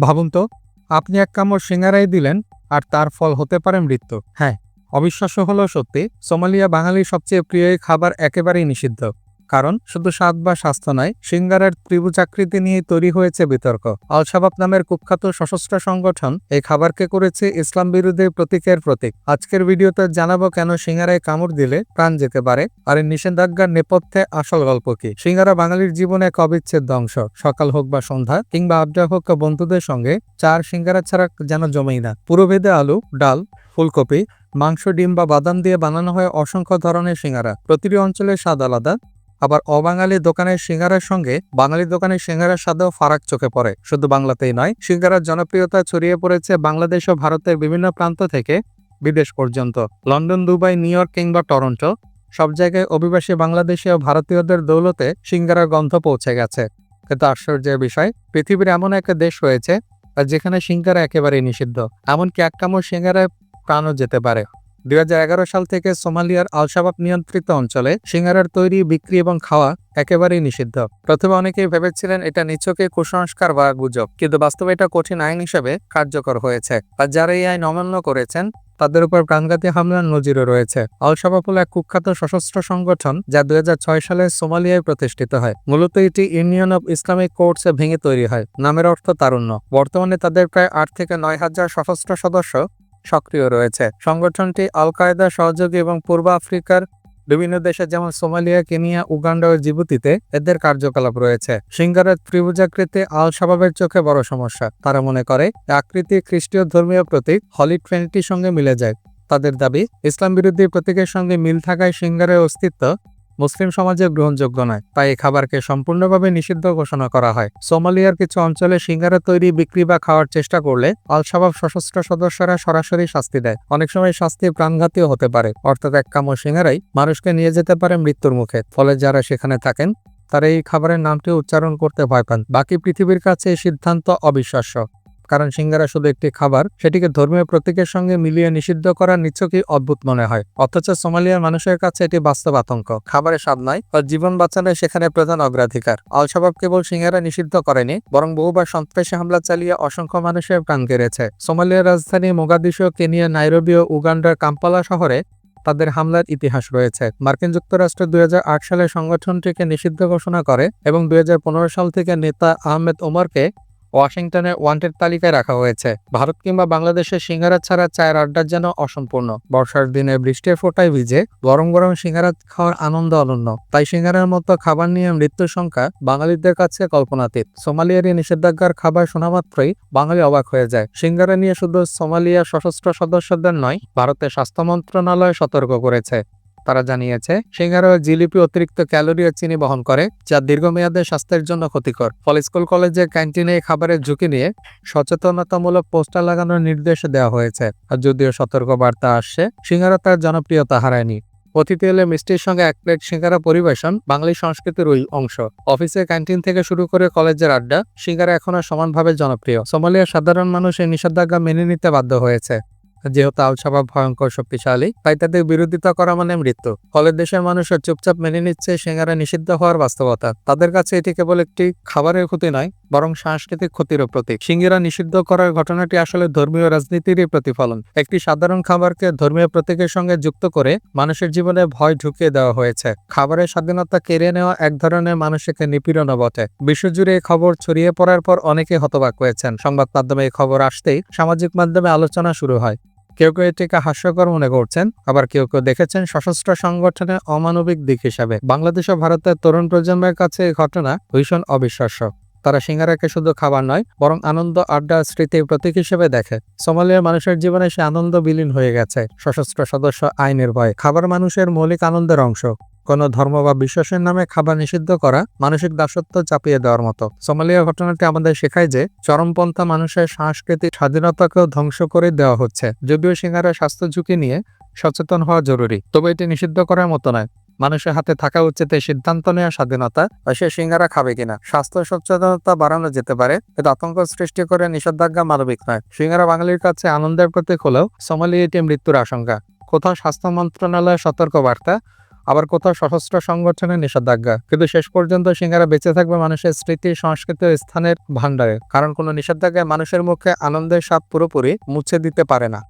ভাবুন তো আপনি এক কামড় সিঙ্গারাই দিলেন আর তার ফল হতে পারে মৃত্যু। হ্যাঁ। অবিশ্বাস্য হলেও সত্যি সোমালিয়া বাঙালির সবচেয়ে প্রিয় খাবার একেবারেই নিষিদ্ধ। কারণ শুধু স্বাদ বা স্বাস্থ্য নয়, সিঙ্গারার ত্রিভুজাকৃতি নিয়ে তৈরি হয়েছে বিতর্ক। আল শাবাব নামের কুখ্যাত সশস্ত্র সংগঠন এই খাবারকে করেছে ইসলাম বিরোধী প্রতীকের প্রতীক। আজকের ভিডিওতে জানাব কেন সিঙ্গারায় কামড় দিলে প্রাণ যেতে পারে আর এই নিষেধাজ্ঞার নেপথ্যে আসল গল্প কি? সিঙ্গারা বাঙালির জীবনে এক অবিচ্ছেদ্য অংশ। সকাল হোক বা সন্ধ্যা কিংবা আড্ডা হোক বন্ধুদের সঙ্গে চার সিঙ্গারা ছাড়া যেন জমেই না। পুরোভেদে আলু, ডাল, ফুলকপি, মাংস, ডিম বা বাদাম দিয়ে বানানো হয় অসংখ্য ধরনের সিঙ্গারা। প্রতিটি অঞ্চলের স্বাদ আলাদা। আবার অবাঙালি দোকানের সিঙ্গারার সঙ্গে বাঙালি দোকানের সিঙ্গারার স্বাদেও ফারাক চোখে পড়ে। শুধু বাংলাতেই নয়, সিঙ্গারার জনপ্রিয়তা ছড়িয়ে পড়েছে বাংলাদেশ ও ভারতের বিভিন্ন প্রান্ত থেকে বিদেশ পর্যন্ত। London, Dubai, New York Toronto, সব জায়গায় অভিবাসী বাংলাদেশি ও ভারতীয়দের দৌলতে সিঙ্গারার গন্ধ পৌঁছে গেছে। কিন্তু আশ্চর্যের বিষয়, পৃথিবীর এমন একটা দেশ রয়েছে যেখানে সিঙ্গারা একেবারেই নিষিদ্ধ। এমনকি এক কামড় সিঙ্গারায় প্রাণও যেতে পারে। দুই হাজার এগারো সাল থেকে সোমালিয়ার আলশাবাব নিয়ন্ত্রিত অঞ্চলে সিঙ্গারার তৈরি, বিক্রি এবং খাওয়া একেবারেই নিষিদ্ধ। প্রথমে অনেকেই ভেবেছিলেন এটা নিচকে কুসংস্কার বা গুজব, কিন্তু বাস্তবে এটা কঠিন আইন হিসেবে কার্যকর হয়েছে। আর যারা এই আইন অমান্য করেছেন, তাদের উপর প্রাণঘাতী হামলার নজিরও রয়েছে। আল শাবাব হল এক কুখ্যাত সশস্ত্র সংগঠন যা দুই হাজার ছয় সালে সোমালিয়ায় প্রতিষ্ঠিত হয়। মূলত এটি ইউনিয়ন অব ইসলামিক কোর্টস ভেঙে তৈরি হয়। নামের অর্থ তারুণ্য। বর্তমানে তাদের প্রায় আট থেকে নয় হাজার সশস্ত্র সদস্য সক্রিয় রয়েছে। সংগঠনটি আল কায়দা সহযোগী এবং পূর্ব আফ্রিকার বিভিন্ন দেশে, যেমন সোমালিয়া, কেনিয়া, উগান্ডা ও জিবুতিতে এদের কার্যকলাপ রয়েছে। সিঙ্গারের ত্রিভুজাকৃতি আল শাবাবের চোখে বড় সমস্যা। তারা মনে করে আকৃতি খ্রিস্টীয় ধর্মীয় প্রতীক হলি ট্রেনিটির সঙ্গে মিলে যায়। তাদের দাবি, ইসলাম বিরোধী প্রতীকের সঙ্গে মিল থাকায় সিঙ্গারের অস্তিত্ব মুসলিম সমাজে গ্রহণযোগ্য নয়, তাই এই খাবারকে সম্পূর্ণভাবে নিষিদ্ধ ঘোষণা করা হয়। সোমালিয়ার কিছু অঞ্চলে সিঙ্গারা তৈরি, বিক্রি বা খাওয়ার চেষ্টা করলে আল শাবাব সশস্ত্র সদস্যরা সরাসরি শাস্তি দেয়। অনেক সময় শাস্তি প্রাণঘাতীও হতে পারে, অর্থাৎ এক কামড় সিঙ্গারাই মানুষকে নিয়ে যেতে পারে মৃত্যুর মুখে। ফলে যারা সেখানে থাকেন, তারা এই খাবারের নামটি উচ্চারণ করতে ভয় পান। বাকি পৃথিবীর কাছে এই সিদ্ধান্ত অবিশ্বাস্য। কারণ সিঙ্গারা শুধু একটি খাবার, সেটিকে ধর্মীয় প্রতীকের সঙ্গে মিলিয়ে নিষিদ্ধ করা নিছকই অদ্ভুত মনে হয়। অথচ সোমালিয়ার মানুষের কাছে এটি বাস্তব আতঙ্ক। খাবারের স্বাদ নয় বা জীবন বাঁচানো সেখানে প্রধান অগ্রাধিকার। আল শাবাব কেবল সিঙ্গারা নিষিদ্ধ করেনি, বরং বহুবার সন্ত্রাসী হামলা চালিয়ে অসংখ্য মানুষের প্রাণ কেড়েছে সোমালিয়ার রাজধানী মোগাদিশো কেনিয়া, নাইরোবি ও উগান্ডার কাম্পালা শহরে তাদের হামলার ইতিহাস রয়েছে। মার্কিন যুক্তরাষ্ট্র দুই হাজার আট সালে সংগঠনটিকে নিষিদ্ধ ঘোষণা করে এবং দুই হাজার পনেরো সাল থেকে নেতা আহমেদ ওমরকে ওয়াশিংটনের ওয়ান্টেড তালিকায় রাখা হয়েছে। ভারত কিংবা বাংলাদেশের সিঙ্গারা ছাড়া চায়ের আড্ডার যেন অসম্পূর্ণ। বর্ষার দিনে বৃষ্টির ফোটায় ভিজে গরম গরম সিঙ্গারা খাওয়ার আনন্দ অনন্য। তাই সিঙ্গারার মতো খাবার নিয়ে মৃত্যুর সংখ্যা বাঙালিদের কাছে কল্পনাতীত। সোমালিয়ার এই নিষেধাজ্ঞার খাবার শোনা মাত্রই বাঙালি অবাক হয়ে যায়। সিঙ্গারা নিয়ে শুধু সোমালিয়া সশস্ত্র সদস্যদের নয়, ভারতের স্বাস্থ্য মন্ত্রণালয় সতর্ক করেছে। তারা জানিয়েছে সিঙ্গারা জিলিপি অতিরিক্ত ক্যালোরি ও চিনি বহন করে, যা দীর্ঘমেয়াদে স্বাস্থ্যের জন্য ক্ষতিকর। ফলে স্কুল, কলেজে ক্যান্টিনে খাবারের ঝুঁকি নিয়ে সচেতনতামূলক পোস্টার লাগানোর নির্দেশ দেওয়া হয়েছে। আর যদিও সতর্ক বার্তা আসছে, সিঙ্গারা তার জনপ্রিয়তা হারায়নি। অতিথি এলে মিষ্টির সঙ্গে এক প্লেট সিঙ্গারা পরিবেশন বাঙালি সংস্কৃতির ওই অংশ। অফিসের ক্যান্টিন থেকে শুরু করে কলেজের আড্ডা, সিঙ্গারা এখনও সমানভাবে জনপ্রিয়। সোমালিয়ার সাধারণ মানুষ এই নিষেধাজ্ঞা মেনে নিতে বাধ্য হয়েছে। যেহেতু আল শাবাব ভয়ঙ্কর শক্তিশালী, তাই তাদের বিরোধিতা করা মানে মৃত্যু। ফলে দেশের মানুষের চুপচাপ মেনে নিচ্ছে সিঙ্গারা নিষিদ্ধ হওয়ার বাস্তবতা। তাদের কাছে এটি কেবল একটি খাবারের ক্ষতি নয়, বরং সাংস্কৃতিক ক্ষতিরও প্রতীক। সিঙ্গিরা নিষিদ্ধ করার ঘটনাটি আসলে ধর্মীয় রাজনীতিরই প্রতিফলন। একটি সাধারণ খাবারকে ধর্মীয় প্রতীকের সঙ্গে যুক্ত করে মানুষের জীবনে ভয় ঢুকিয়ে দেওয়া হয়েছে। খাবারের স্বাধীনতা কেড়ে নেওয়া এক ধরনের মানসিক নিপীড়নও বটে। বিশ্বজুড়ে এই খবর ছড়িয়ে পড়ার পর অনেকে হতবাক হয়েছেন। সংবাদ মাধ্যমে এই খবর আসতেই সামাজিক মাধ্যমে আলোচনা শুরু হয়। কেউ কেউ এটিকে হাস্যকর মনে করছেন, আবার কেউ কেউ দেখেছেন সশস্ত্র সংগঠনের অমানবিক দিক হিসাবে। বাংলাদেশ ও ভারতের তরুণ প্রজন্মের কাছে এই ঘটনা ভীষণ অবিশ্বাস্য। তারা সিঙ্গারাকে শুধু খাবার নয়, বরং আনন্দ, আড্ডা স্মৃতির প্রতীক হিসেবে দেখে। সোমালিয়ার মানুষের জীবনে সে আনন্দ বিলীন হয়ে গেছে। সশস্ত্র সদস্য আইনের ভয়। খাবার মানুষের মৌলিক আনন্দের অংশ। কোনো ধর্ম বা বিশ্বাসের নামে খাবার নিষিদ্ধ করা মানসিক দাসত্ব চাপিয়ে দেওয়ার মতো। সোমালিয়া ঘটনাটি আমাদের শেখায় যে, চরমপন্থা মানুষের সাংস্কৃতিক স্বাধীনতাকেও ধ্বংস করে দেওয়া হচ্ছে। যদিও সিঙ্গারা স্বাস্থ্য ঝুঁকি নিয়ে সচেতন হওয়া জরুরি, তবে এটি নিষিদ্ধ করার মতো নয়। মানুষের হাতে থাকা উচিত এই সিদ্ধান্ত নেওয়ার স্বাধীনতা বা সে সিঙ্গারা খাবে কিনা। স্বাস্থ্য সচেতনতা বাড়ানো যেতে পারে, কিন্তু আতঙ্ক সৃষ্টি করে নিষেধাজ্ঞা মানবিক নয়। সিঙ্গারা বাঙালির কাছে আনন্দের প্রতীক হলেও সোমালিয়া এটি মৃত্যুর আশঙ্কা। কোথাও স্বাস্থ্য মন্ত্রণালয়ের সতর্ক বার্তা আবার কোথাও সশস্ত্র সংগঠনের নিষেধাজ্ঞা। কিন্তু শেষ পর্যন্ত সিঙ্গারা বেঁচে থাকবে মানুষের স্মৃতি, সংস্কৃতি স্থানের ভাণ্ডারে। কারণ কোনো নিষেধাজ্ঞায় মানুষের মুখে আনন্দের স্বাদ পুরোপুরি মুছে দিতে পারে না।